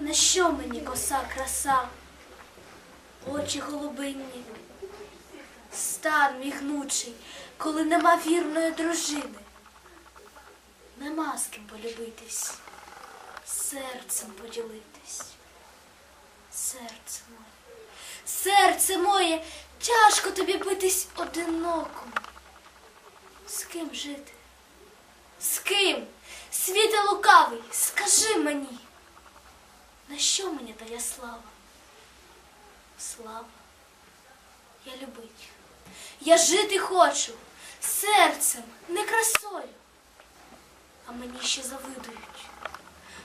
На що мені коса краса, очі голубинні, стан мій гнучий, коли нема вірної дружини, нема з ким полюбитись, серцем поділитись, серце моє, серце моє, тяжко тобі битись одинокому. З ким жити? З ким? Світе лукавий, скажи мені. На що мені тая слава? Слава, я любить. Я жити хочу серцем, не красою. А мені ще завидують.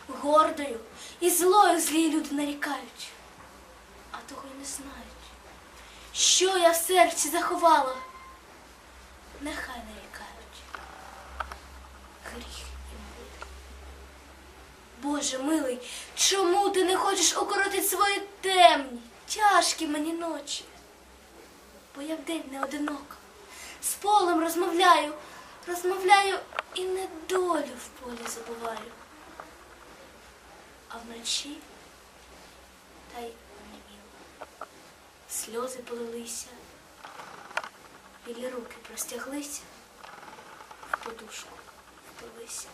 Гордою і злою злі люди нарікають, а того й не знають. Що я в серці заховала, нехай нарікають. Боже милий, чому ти не хочеш укоротити свої темні, тяжкі мені ночі? Бо я вдень не одинока, з полем розмовляю, розмовляю і недолю в полі забуваю. А вночі та й оніміла. Сльози полилися, білі руки простяглися, в подушку впилися.